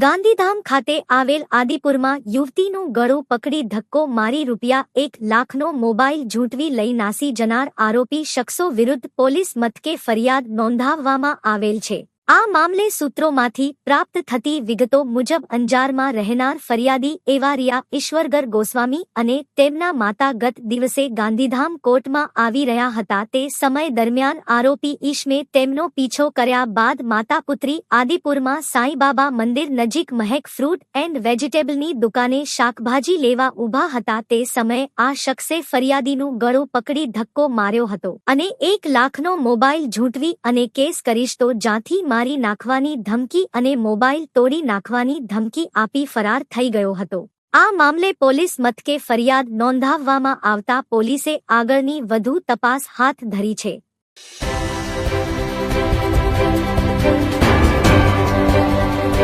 ગાંધીધામ ખાતે આવેલ આદિપુરમાં યુવતીનું ગળું પકડી ધક્કો મારી રૂપિયા એક લાખનો મોબાઈલ ઝૂંટવી લઈ નાસી જનાર આરોપી શખ્સો વિરુદ્ધ પોલીસ મથકે ફરિયાદ નોંધાવવામાં આવેલ છે. આ મામલે સૂત્રોમાંથી પ્રાપ્ત થતી વિગતો મુજબ અંજારમાં રહેનાર ફરિયાદી એવારિયા ઈશ્વરગર ગોસ્વામી અને તેમના માતા ગત દિવસે ગાંધીધામ કોર્ટમાં આવી રહ્યા હતા તે સમય દરમિયાન આરોપી ઈશ્મે તેમનો પીછો કર્યા બાદ માતા પુત્રી આદિપુરમાં સાંઈબાબા મંદિર નજીક મહેક ફ્રૂટ એન્ડ વેજીટેબલની દુકાને શાકભાજી લેવા ઊભા હતા તે સમયે આ શખ્સે ફરિયાદીનું ગળું પકડી ધક્કો માર્યો હતો અને એક લાખનો મોબાઈલ ઝૂંટવી અને કેસ કરીશ તો જ્યાંથી મારી નાખવાની ધમકી અને મોબાઈલ તોડી નાખવાની ધમકી આપી ફરાર થઈ ગયો હતો. આ મામલે પોલીસ મથકે ફરિયાદ નોંધાવવામાં આવતા પોલીસે આગળની વધુ તપાસ હાથ ધરી છે.